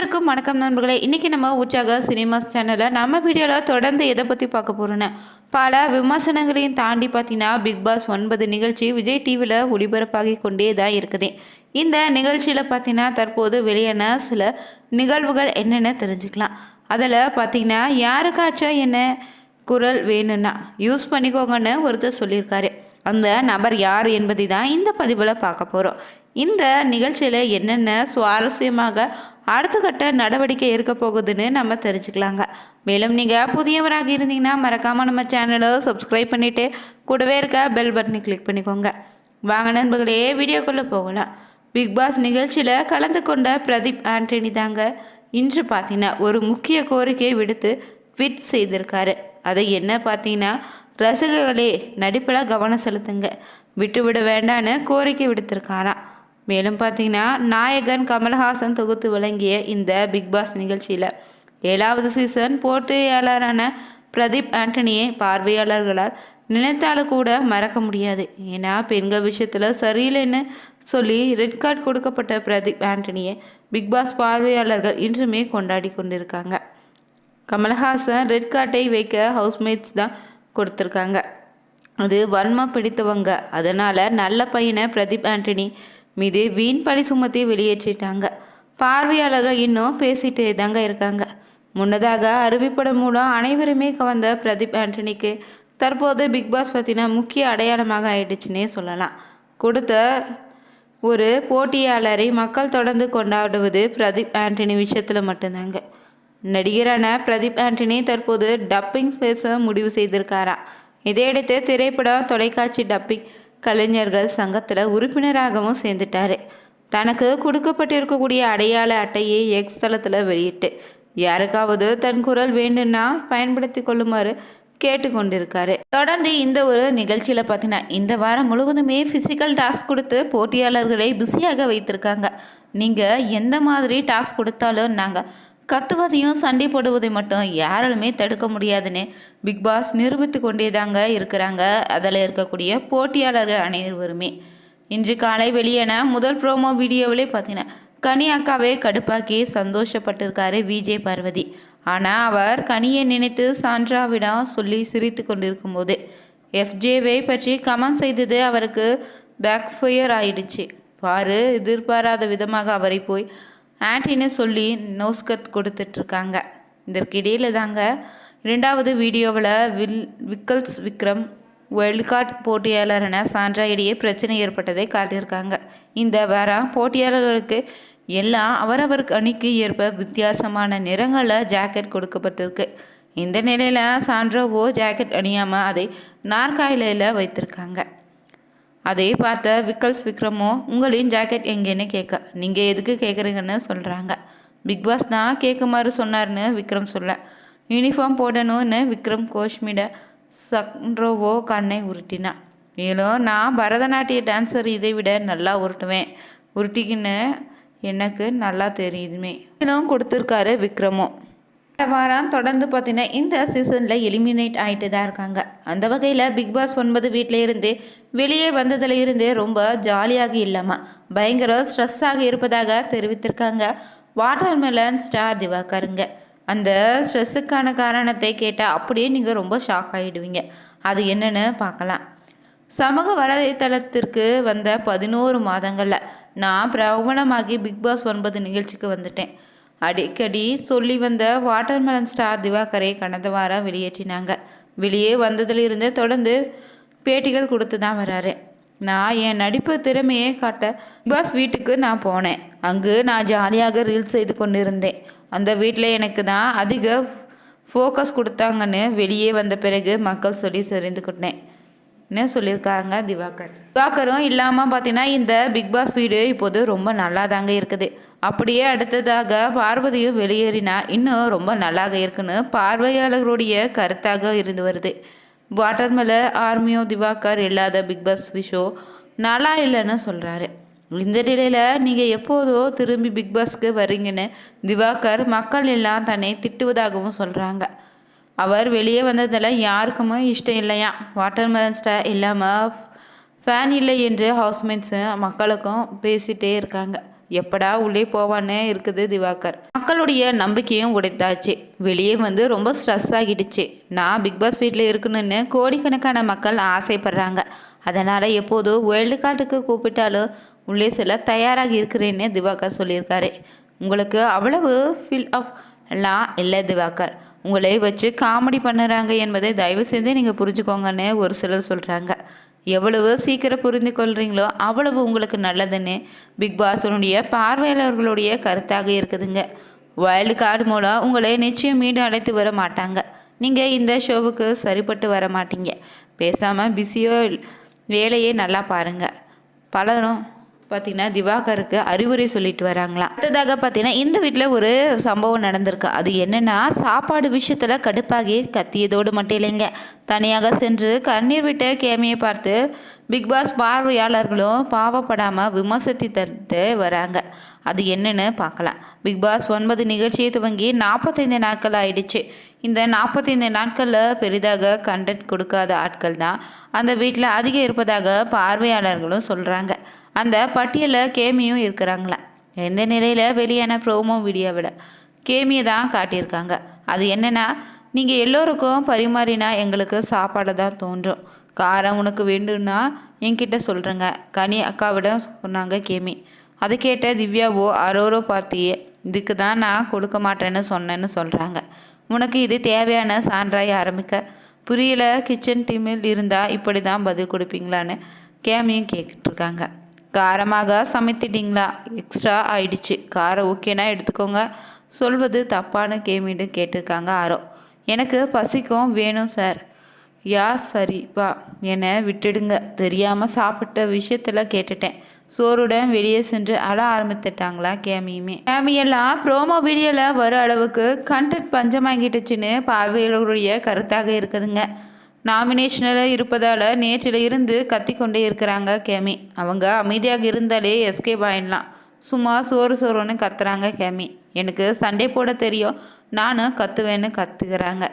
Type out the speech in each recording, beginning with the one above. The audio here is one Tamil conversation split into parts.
அனைவருக்கும் வணக்கம் நண்பர்களே. இன்றைக்கி நம்ம உற்சாக சினிமாஸ் சேனலில் நம்ம வீடியோவில் தொடர்ந்து எதை பற்றி பார்க்க போகிறோன்னு பல விமர்சனங்களையும் தாண்டி பார்த்தீங்கன்னா பிக் பாஸ் ஒன்பது நிகழ்ச்சி விஜய் டிவியில் ஒளிபரப்பாகி கொண்டே தான் இருக்குது. இந்த நிகழ்ச்சியில் பார்த்தீங்கன்னா தற்போது வெளியான சில நிகழ்வுகள் என்னென்னு தெரிஞ்சுக்கலாம். அதில் பார்த்தீங்கன்னா யாருக்காச்சும் என்ன குரல் வேணும்னா யூஸ் பண்ணிக்கோங்கன்னு ஒருத்தர் சொல்லியிருக்காரு. அந்த நபர் யார் என்பதை தான் இந்த பதிவில் பார்க்க போகிறோம் இந்த நிகழ்ச்சியில் என்னென்ன சுவாரஸ்யமாக அடுத்த கட்ட நடவடிக்கை இருக்க போகுதுன்னு நம்ம தெரிஞ்சுக்கலாங்க. மேலும் நீங்கள் புதியவராக இருந்தீங்கன்னா மறக்காமல் நம்ம சேனலை சப்ஸ்கிரைப் பண்ணிவிட்டு கூடவே இருக்க பெல் பட்டனை கிளிக் பண்ணிக்கோங்க. வாங்க நண்பர்களே வீடியோக்குள்ளே போகலாம். பிக் பாஸ் நிகழ்ச்சியில் கலந்து கொண்ட பிரதீப் ஆண்டனி தாங்க இன்று பார்த்தீங்கன்னா ஒரு முக்கிய கோரிக்கையை விடுத்து ட்விட் செய்திருக்காரு. அதை என்ன பார்த்தீங்கன்னா ரசிகர்களே நடிப்பில் கவனம் செலுத்துங்க. விட்டுவிட வேண்டான்னு கோரிக்கை விடுத்திருக்காராம். மேலும் பார்த்தீங்கன்னா நாயகன் கமல்ஹாசன் தொகுத்து வழங்கிய இந்த பிக் பாஸ் நிகழ்ச்சியில் ஏழாவது சீசன் போட்டியாளரான பிரதீப் ஆண்டனியை பார்வையாளர்களால் நினைத்தாலும் கூட மறக்க முடியாது. ஏன்னா பெண்கள் விஷயத்தில் சரியில்லைன்னு சொல்லி ரெட் கார்டு கொடுக்கப்பட்ட பிரதீப் ஆண்டனியை பிக் பாஸ் பார்வையாளர்கள் இன்றுமே கொண்டாடி கொண்டிருக்காங்க. கமல்ஹாசன் ரெட் கார்டை வைக்க ஹவுஸ்மேட்ஸ் தான் கொடுத்துருக்காங்க. அது வன்மம் பிடித்தவங்க. அதனால் நல்ல பையனை பிரதீப் ஆண்டனி மீது வீண் பழி சுமத்தி வெளியேற்றிட்டாங்க. பார்வையாளர்கள் இன்னும் பேசிட்டே தாங்க இருக்காங்க. முன்னதாக அறிவிப்படம் மூலம் அனைவருமே கவர்ந்த பிரதீப் ஆண்டனிக்கு தற்போது பிக் பாஸ் பற்றின முக்கிய அடையாளமாக ஆயிடுச்சுன்னே சொல்லலாம். கொடுத்த ஒரு போட்டியாளரை மக்கள் தொடர்ந்து கொண்டாடுவது பிரதீப் ஆண்டனி விஷயத்தில் மட்டும்தாங்க. நடிகரான பிரதீப் ஆண்டனி தற்போது டப்பிங் பேச முடிவு செய்திருக்காரா? இதையடுத்து திரைப்படம் தொலைக்காட்சி டப்பிங் கலைஞர்கள் சங்கத்தில் உறுப்பினராகவும் சேர்ந்துட்டாரு. தனக்கு கொடுக்கப்பட்டிருக்கக்கூடிய அடையாள அட்டையை எக்ஸ் தளத்தில் வெளியிட்டு யாருக்காவது தன் குரல் வேண்டும்னா பயன்படுத்தி கொள்ளுமாறு கேட்டுக்கொண்டிருக்காரு தொடர்ந்து இந்த ஒரு நிகழ்ச்சியில் பார்த்தீங்கன்னா இந்த வாரம் முழுவதுமே ஃபிசிக்கல் டாஸ்க் கொடுத்து போட்டியாளர்களை பிஸியாக வைத்திருக்காங்க. நீங்கள் எந்த மாதிரி டாஸ்க் கொடுத்தாலும் நாங்கள் கத்துவதையும் சண்டை போடுவதை மட்டும் யாராலுமே தடுக்க முடியாதுன்னு பிக் பாஸ் நிரூபித்து கொண்டே தாங்க இருக்கிறாங்க. அதில் இருக்கக்கூடிய போட்டியாளர்கள் அனைவருமே. இன்று காலை வெளியான முதல் ப்ரோமோ வீடியோவிலே பார்த்தீங்கன்னா கனி அக்காவே கடுப்பாக்கி சந்தோஷப்பட்டிருக்காரு விஜய் பார்வதி. ஆனால் அவர் கனியை நினைத்து சான்றாவிடம் சொல்லி சிரித்து கொண்டிருக்கும் போது எஃப்ஜேவை பற்றி கமெண்ட் செய்தது அவருக்கு பேக் ஃபயர் ஆயிடுச்சு. பாரு எதிர்பாராத விதமாக அவரை போய் ஆன்டின்னு சொல்லி நோஸ்கத் கொடுத்துட்ருக்காங்க. இதற்கிடையில் தாங்க இரண்டாவது வீடியோவில் வில் விக்கல்ஸ் விக்ரம் வைல்ட் போட்டியாளரான சான்றா இடையே பிரச்சனை ஏற்பட்டதை காட்டியிருக்காங்க. இந்த வாரம் போட்டியாளர்களுக்கு எல்லாம் அவரவர் அணிக்கு ஏற்ப வித்தியாசமான நிறங்களில் ஜாக்கெட் கொடுக்கப்பட்டிருக்கு. இந்த நிலையில் சான்ட்ரோவோ ஜாக்கெட் அணியாமல் அதை நாற்காயிலையில் வைத்திருக்காங்க. அதை பார்த்த விக்கல்ஸ் விக்ரமோ உங்களின் ஜாக்கெட் எங்கேன்னு கேட்க நீங்கள் எதுக்கு கேட்குறீங்கன்னு சொல்கிறாங்க பிக் பாஸ் தான் கேட்குமாறு சொன்னார்னு விக்ரம் சொல்ல யூனிஃபார்ம் போடணும்னு விக்ரம் கோஷ்மிட சக்ரோவோ கண்ணை உருட்டினான். மேலும் நான் பரதநாட்டிய டான்ஸர் இதை விட நல்லா உருட்டுவேன். உருட்டிக்கின்னு எனக்கு நல்லா தெரியுதுமே. இன்னும் கொடுத்துருக்காரு விக்ரமும் வாரம் தொடர்ந்து பார்த்தீங்கன்னா இந்த சீசனில் எலிமினேட் ஆகிட்டு தான் இருக்காங்க. அந்த வகையில் பிக் பாஸ் ஒன்பது வீட்டில் இருந்து வெளியே வந்ததில் இருந்து ரொம்ப ஜாலியாக இல்லாமல் பயங்கர ஸ்ட்ரெஸ்ஸாக இருப்பதாக தெரிவித்திருக்காங்க. வாட்டர் மெலன் ஸ்டார் திவாகருங்க. அந்த ஸ்ட்ரெஸ்ஸுக்கான காரணத்தை கேட்டால் அப்படியே நீங்கள் ரொம்ப ஷாக் ஆகிடுவீங்க அது என்னென்னு பார்க்கலாம் சமூக வலைத்தளத்திற்கு வந்த பதினோரு மாதங்களில் நான் பிரபலமாகி பிக் பாஸ் ஒன்பது நிகழ்ச்சிக்கு வந்துட்டேன். அடிக்கடி சொல்லி வந்த வாட்டர்மெலன் ஸ்டார் திவாகரை கடந்த வாரம் வெளியேற்றினாங்க. வெளியே வந்ததிலிருந்து தொடர்ந்து பேட்டிகள் கொடுத்து தான் வராரு. நான் என் நடிப்பு திறமையை காட்ட பிக் பாஸ் வீட்டுக்கு நான் போனேன். அங்கு நான் ஜாலியாக ரீல்ஸ் செய்து கொண்டிருந்தேன். அந்த வீட்டில் எனக்கு தான் அதிக ஃபோக்கஸ் கொடுத்தாங்கன்னு வெளியே வந்த பிறகு மக்கள் சொல்லி தெரிந்துக்கிட்டேன் ன்னு சொல்லியிருக்காங்க திவாகர்? திவாகரும் இல்லாமல் பார்த்தீங்கன்னா இந்த பிக் பாஸ் வீடு இப்போது ரொம்ப நல்லா தாங்க இருக்குது. அப்படியே அடுத்ததாக பார்வதியும் வெளியேறினா இன்னும் ரொம்ப நல்லாக இருக்குன்னு பார்வையாளர்களுடைய கருத்தாக இருந்து வருது. வாட்டர்மேல ஆர்மியோ திவாகர் இல்லாத பிக் பாஸ் விஷோ நல்லா இல்லைன்னு சொல்கிறாரு இந்த நிலையில் நீங்கள் எப்போதோ திரும்பி பிக் பாஸ்க்கு வரீங்கன்னு திவாகர் மக்கள் எல்லாம் தன்னை திட்டுவதாகவும் சொல்கிறாங்க அவர் வெளியே வந்ததில் யாருக்குமே இஷ்டம் இல்லையா? வாட்டர்மெலன் ஸ்டார் இல்லாமல் ஃபேன் இல்லை என்று ஹவுஸ்மேட்ஸு மக்களுக்கும் பேசிகிட்டே இருக்காங்க. எப்படா உள்ளே போவான்னு இருக்குது திவாகர். மக்களுடைய நம்பிக்கையும் உடைத்தாச்சு வெளியே வந்து ரொம்ப ஸ்ட்ரெஸ் ஆகிடுச்சு. நான் பிக் பாஸ் வீட்டில் இருக்கணும்னு கோடிக்கணக்கான மக்கள் ஆசைப்படுறாங்க. அதனால் எப்போதும் வேர்ல்டு கார்டுக்கு கூப்பிட்டாலும் உள்ளே செல்ல தயாராக இருக்கிறேன்னு திவாகர் சொல்லியிருக்காரு. உங்களுக்கு அவ்வளவு ஃபீல் ஆஃப் எல்லாம் இல்லை திவாகர். உங்களை வச்சு காமெடி பண்ணுறாங்க என்பதை தயவு செஞ்சு நீங்கள் புரிஞ்சுக்கோங்கன்னு ஒரு சிலர் சொல்கிறாங்க. எவ்வளவு சீக்கிரம் புரிந்து கொள்கிறீங்களோ அவ்வளவு உங்களுக்கு நல்லதுன்னு பிக் பாஸனுடைய பார்வையாளர்களுடைய கருத்தாக இருக்குதுங்க. வைல்டு கார்டு மூலம் உங்களை நிச்சயம் மீண்டும் அழைத்து வர மாட்டாங்க. நீங்கள் இந்த ஷோவுக்கு சரிப்பட்டு வர மாட்டீங்க. பேசாமல் பிஸியோ வேலையே நல்லா பாருங்கள் பலரும் பார்த்தீங்கன்னா திவாகருக்கு அறிவுரை சொல்லிட்டு வராங்களாம் அடுத்ததாக பார்த்தீங்கன்னா இந்த வீட்டில் ஒரு சம்பவம் நடந்திருக்கு. அது என்னென்னா சாப்பாடு விஷயத்தில் கடுப்பாகி கத்தியதோடு மட்டும் இல்லைங்க. தனியாக சென்று கண்ணீர் விட்ட கேமியை பார்த்து பிக் பாஸ் பார்வையாளர்களும் பாவப்படாமல் விமர்சித்து வராங்க. அது என்னன்னு பார்க்கலாம். பிக் பாஸ் ஒன்பது நிகழ்ச்சியை துவங்கி நாற்பத்தைந்து நாட்கள் ஆயிடுச்சு. இந்த நாற்பத்தைந்து நாட்களில் பெரிதாக கண்டென்ட் கொடுக்காத ஆட்கள் தான் அந்த வீட்டில் அதிகம் இருப்பதாக பார்வையாளர்களும் சொல்கிறாங்க அந்த பட்டியலில் கேமியும் இருக்கிறாங்களா. எந்த நிலையில் வெளியான ப்ரோமோ வீடியோவில் கேமியை தான் காட்டியிருக்காங்க. அது என்னென்னா நீங்கள் எல்லோருக்கும் பரிமாறினா எங்களுக்கு சாப்பாடு தான் தோன்றும். காரம் உனக்கு வேண்டும்னா என்கிட்ட சொல்கிறேங்க கனி அக்காவிடம் சொன்னாங்க கேமி. அதை கேட்ட திவ்யாவோ அரோரோ பார்த்தியே இதுக்கு தான் நான் கொடுக்க மாட்டேன்னு சொன்னேன்னு சொல்கிறாங்க உனக்கு இது தேவையான சான்றாய் ஆரம்பிக்க. புரியல கிச்சன் டீமில் இருந்தால் இப்படி தான் பதில் கொடுப்பீங்களான்னு கேமியும் கேட்டுருக்காங்க காரமாக சமைத்திட்டிங்களா? எக்ஸ்ட்ரா ஆயிடுச்சு. காரம் ஓகேனா எடுத்துக்கோங்க. சொல்வது தப்பான கேமின்னு கேட்டிருக்காங்க ஆரோ. எனக்கு பசிக்கும் வேணும் சார். யா சரிப்பா என்னை விட்டுடுங்க. தெரியாமல் சாப்பிட்ட விஷயத்தில் கேட்டுட்டேன். சோறுடன் வெளியே சென்று அழ ஆரம்பித்துட்டாங்களா கேமியுமே. கேமியெல்லாம் ப்ரோமோ வீடியோவில் வர அளவுக்கு கண்டென்ட் பஞ்சமாகிட்டுச்சுன்னு பார்வையாளர்களுடைய கருத்தாக இருக்குதுங்க. நாமினேஷனில் இருப்பதால் நேற்றில் இருந்து கத்திக்கொண்டே இருக்கிறாங்க கேமி. அவங்க அமைதியாக இருந்தாலே எஸ்கே பாயிடலாம் சும்மா சோறு சோறுன்னு கத்துறாங்க கேமி. எனக்கு சண்டே போட தெரியும். நானும் கத்துவேன்னு கத்துக்கிறாங்க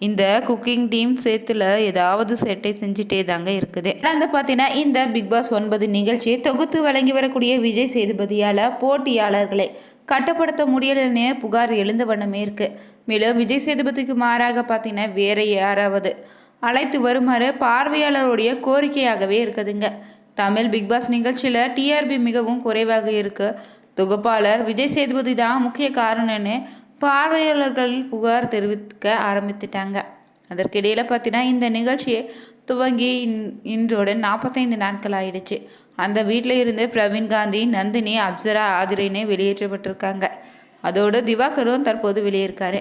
இந்த குக்கிங் டீம் சேர்த்துல ஏதாவது சேட்டை செஞ்சுட்டே தாங்க இருக்குது. அந்த பார்த்தீங்கன்னா இந்த பிக் பாஸ் ஒன்பது நிகழ்ச்சியை தொகுத்து வழங்கி வரக்கூடிய விஜய் சேதுபதியால் போட்டியாளர்களை கட்டுப்படுத்த முடியலன்னு புகார் எழுந்த வண்ணமே இருக்கு. மேலும் விஜய் சேதுபதிக்கு மாறாக பார்த்தீங்கன்னா வேற யாராவது அழைத்து வருமாறு பார்வையாளருடைய கோரிக்கையாகவே இருக்குதுங்க. தமிழ் பிக் பாஸ் நிகழ்ச்சியில் டிஆர்பி மிகவும் குறைவாக இருக்கு. தொகுப்பாளர் விஜய் சேதுபதி தான் முக்கிய காரணம்னு பார்வையாளர்கள் புகார் தெரிவிக்க ஆரம்பித்துட்டாங்க. அதற்கிடையில் பார்த்தீங்கன்னா இந்த நிகழ்ச்சியை துவங்கி இன் இன்றோடு நாற்பத்தைந்து நாட்கள் ஆயிடுச்சு. அந்த வீட்டில் இருந்து பிரவீன் காந்தி நந்தினி அப்சரா ஆதிரின்னு வெளியேற்றப்பட்டிருக்காங்க. அதோடு திவாகரும் தற்போது வெளியிருக்காரு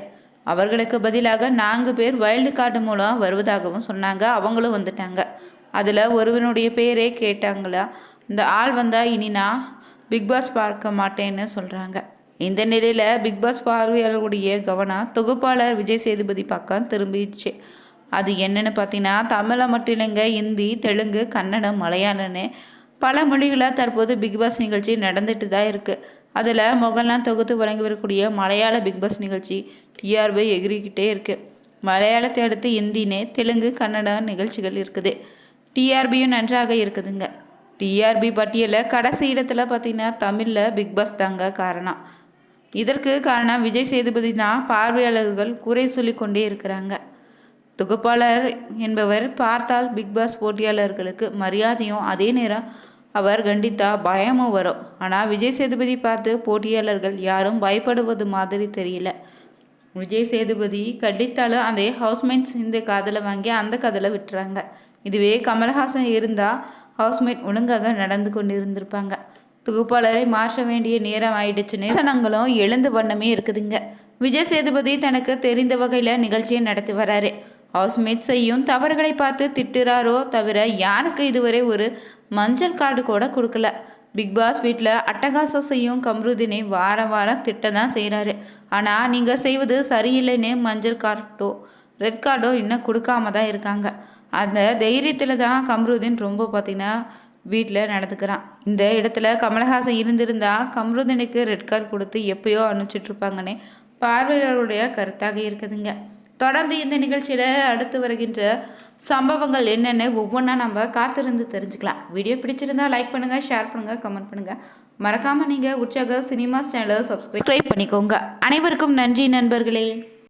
அவர்களுக்கு பதிலாக நான்கு பேர் வைல்டு கார்டு மூலம் வருவதாகவும் சொன்னாங்க. அவங்களும் வந்துட்டாங்க. அதில் ஒருவனுடைய பேரே கேட்டாங்களா? இந்த ஆள் வந்தால் இனி நான் பிக் பாஸ் பார்க்க மாட்டேன்னு சொல்கிறாங்க இந்த நிலையில் பிக் பாஸ் பார்வையாளர்களுடைய கவனம் தொகுப்பாளர் விஜய் சேதுபதி பக்கம் திரும்பிடுச்சு. அது என்னென்னு பார்த்தீங்கன்னா தமிழை மட்டும் இல்லைங்க ஹிந்தி தெலுங்கு கன்னடம் மலையாளம்னு பல மொழிகளாக தற்போது பிக் பாஸ் நிகழ்ச்சி நடந்துட்டு தான் இருக்குது அதில் மொகல்லாம் தொகுத்து வழங்கி வரக்கூடிய மலையாள பிக் பாஸ் நிகழ்ச்சி டிஆர்பி எகிரிக்கிட்டே இருக்குது மலையாளத்தை அடுத்து இந்தினே தெலுங்கு கன்னடா நிகழ்ச்சிகள் இருக்குது. டிஆர்பியும் நன்றாக இருக்குதுங்க. டிஆர்பி பட்டியலில் கடைசி இடத்துல பார்த்தீங்கன்னா தமிழில் பிக் பாஸ் தாங்க காரணம். இதற்கு காரணம் விஜய் சேதுபதி தான் பார்வையாளர்கள் குறை சொல்லி கொண்டே இருக்கிறாங்க. தொகுப்பாளர் என்பவர் பார்த்தால் பிக் பாஸ் போட்டியாளர்களுக்கு மரியாதையும் அதே நேரம் அவர் கண்டித்தா பயமும் வரும். ஆனால் விஜய் சேதுபதி பார்த்து போட்டியாளர்கள் யாரும் பயப்படுவது மாதிரி தெரியல. விஜய் சேதுபதி கண்டித்தாலும் அதே ஹவுஸ்மேட்ஸ் இந்த காதலை வாங்கி அந்த காதலை விட்டுறாங்க. இதுவே கமல்ஹாசன் இருந்தால் ஹவுஸ்மேட் ஒழுங்காக நடந்து கொண்டு இருந்திருப்பாங்க தொகுப்பாளரை மாற்ற வேண்டிய நேரம் ஆயிடுச்சுன்னு சனங்களும் எழுந்த வண்ணமே இருக்குதுங்க. விஜய் சேதுபதி தனக்கு தெரிந்த வகையில் நிகழ்ச்சியை நடத்தி வராரு. ஹவுஸ்மேட் செய்யும் தவறுகளை பார்த்து திட்டுறாரோ தவிர யாருக்கு இதுவரை ஒரு மஞ்சள் கார்டு கூட கொடுக்கல. பிக் பாஸ் வீட்டில் அட்டகாசம் செய்யும் கம்ருதினை வாரம் வாரம் திட்ட தான் செய்கிறாரு ஆனால் நீங்கள் செய்வது சரியில்லைன்னு மஞ்சள் கார்டோ ரெட் கார்டோ இன்னும் கொடுக்காம தான் இருக்காங்க. அந்த தைரியத்தில் தான் கம்ருதீன் ரொம்ப பார்த்தீங்கன்னா வீட்டில் நடந்துக்கிறான். இந்த இடத்துல கமலஹாசன் இருந்திருந்தா கம்ருதீனுக்கு ரெட் கார்டு கொடுத்து எப்பயோ அனுப்பிச்சிட்ருப்பாங்கன்னு பார்வையாளருடைய கருத்தாக இருக்குதுங்க. தொடர்ந்து இந்த நிகழ்ச்சியில் அடுத்து வருகின்ற சம்பவங்கள் என்னென்னு ஒவ்வொன்றா நம்ம காத்திருந்து தெரிஞ்சுக்கலாம். வீடியோ பிடிச்சிருந்தா லைக் பண்ணுங்கள் ஷேர் பண்ணுங்கள் கமெண்ட் பண்ணுங்கள் மறக்காமல் நீங்கள் உற்சாக சினிமா சேனலை சப்ஸ்கிரைப் பண்ணிக்கோங்க. அனைவருக்கும் நன்றி நண்பர்களே.